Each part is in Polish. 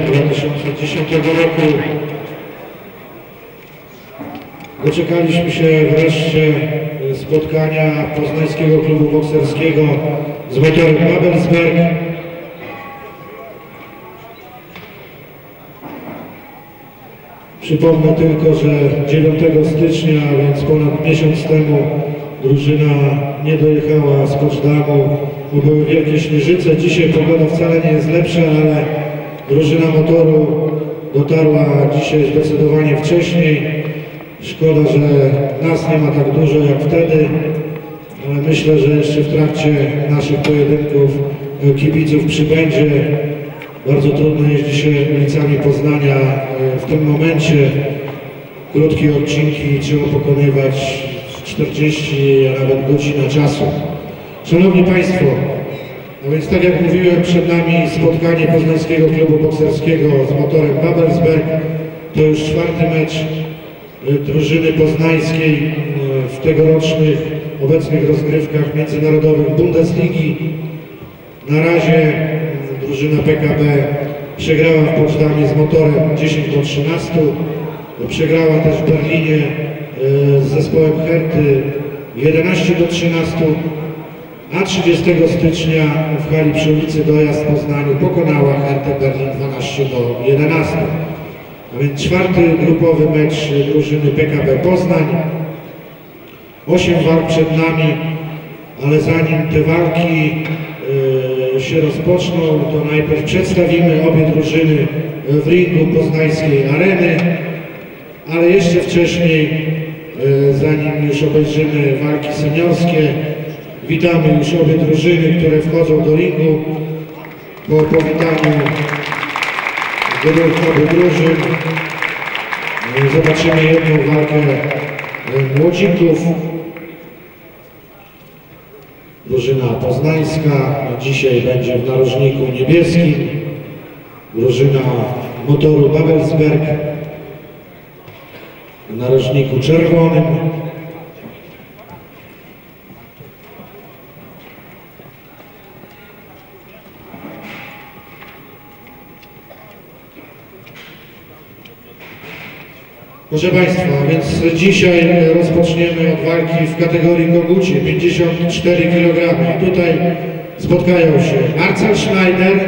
2010 roku doczekaliśmy się wreszcie spotkania Poznańskiego Klubu Bokserskiego z motorem Babelsberg. Przypomnę tylko, że 9 stycznia, więc ponad miesiąc temu drużyna nie dojechała z Poczdamu, bo były wielkie śnieżyce. Dzisiaj pogoda wcale nie jest lepsza, ale drużyna motoru dotarła dzisiaj zdecydowanie wcześniej. Szkoda, że nas nie ma tak dużo jak wtedy, ale myślę, że jeszcze w trakcie naszych pojedynków kibiców przybędzie. Bardzo trudno jeździ się ulicami Poznania w tym momencie. Krótkie odcinki trzeba pokonywać 40, a nawet godzina czasu. Szanowni Państwo, a więc tak jak mówiłem, przed nami spotkanie Poznańskiego Klubu Bokserskiego z motorem Babelsberg. To już czwarty mecz drużyny poznańskiej w tegorocznych obecnych rozgrywkach międzynarodowych Bundesligi. Na razie drużyna PKB przegrała w Poczdamie z motorem 10 do 13. Przegrała też w Berlinie z zespołem Herty 11 do 13. A 30 stycznia w hali przy ulicy Dojazd w Poznaniu pokonała Hertę Berlin 12 do 11. A więc czwarty grupowy mecz drużyny PKB Poznań. Osiem walk przed nami, ale zanim te walki e, się rozpoczną, to najpierw przedstawimy obie drużyny w ringu poznańskiej areny, ale jeszcze wcześniej, e, zanim już obejrzymy walki seniorskie, witamy już obie drużyny, które wchodzą do ringu. Po powitaniu obu drużyn zobaczymy jedną walkę młodzików. Drużyna poznańska dzisiaj będzie w narożniku niebieskim. Drużyna motoru Babelsberg w narożniku czerwonym. Proszę Państwa, więc dzisiaj rozpoczniemy od walki w kategorii kogucie 54 kg. Tutaj spotkają się Marcel Schneider,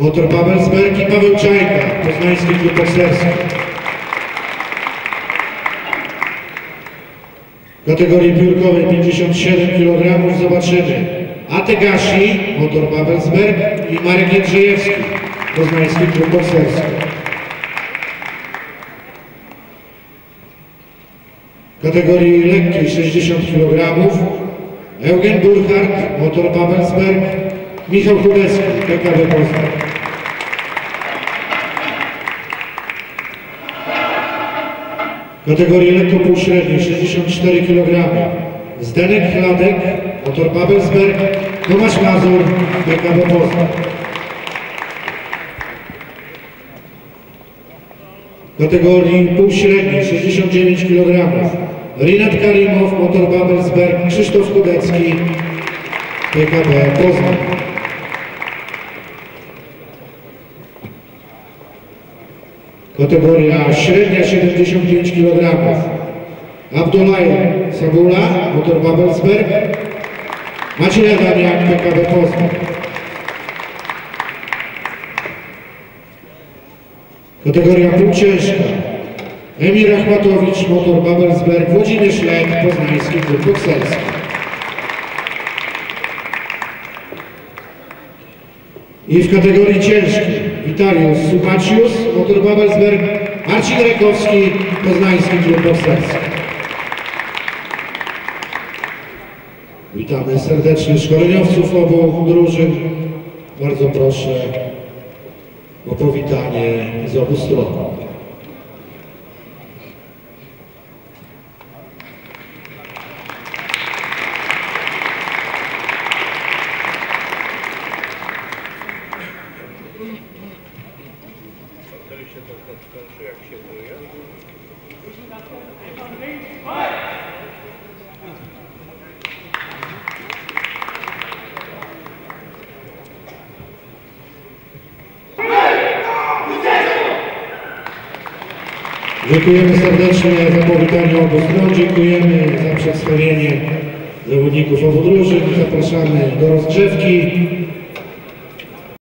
motor Babelsberg i Paweł Czajka, poznański klub bokserski. W kategorii piórkowej 57 kg zobaczymy Ategashi, motor Babelsberg i Marek Jędrzejewski, poznański klub bokserski. W kategorii lekkiej 60 kg Eugen Burkhardt, motor Babelsberg, Michał Chudecki, PKB Poznań. Kategorii lekko półśredniej 64 kg Zdenek Chladek, motor Babelsberg, Tomasz Mazur, PKB Poznań. Kategorii półśredniej 69 kg Rinat Karimow, motor Babelsberg, Krzysztof Kudecki, PKB Poznań. Kategoria średnia 75 kg. Abdullaje Sabula, motor Babelsberg, Maciej Adamiak, PKB Poznań. Kategoria półciężka. Emir Achmatowicz, motor Babelsberg, Włodzimierz Lek, Poznański Klub Bokserski. I w kategorii ciężkiej Witalius Subacius, motor Babelsberg, Marcin Rekowski, Poznański Klub Bokserski. Witamy serdecznie szkoleniowców obu drużyn. Bardzo proszę o powitanie z obu stron. Thank you. Dziękujemy serdecznie za powitanie obu stron, dziękujemy za przedstawienie zawodników obu drużyn. Zapraszamy do rozgrzewki.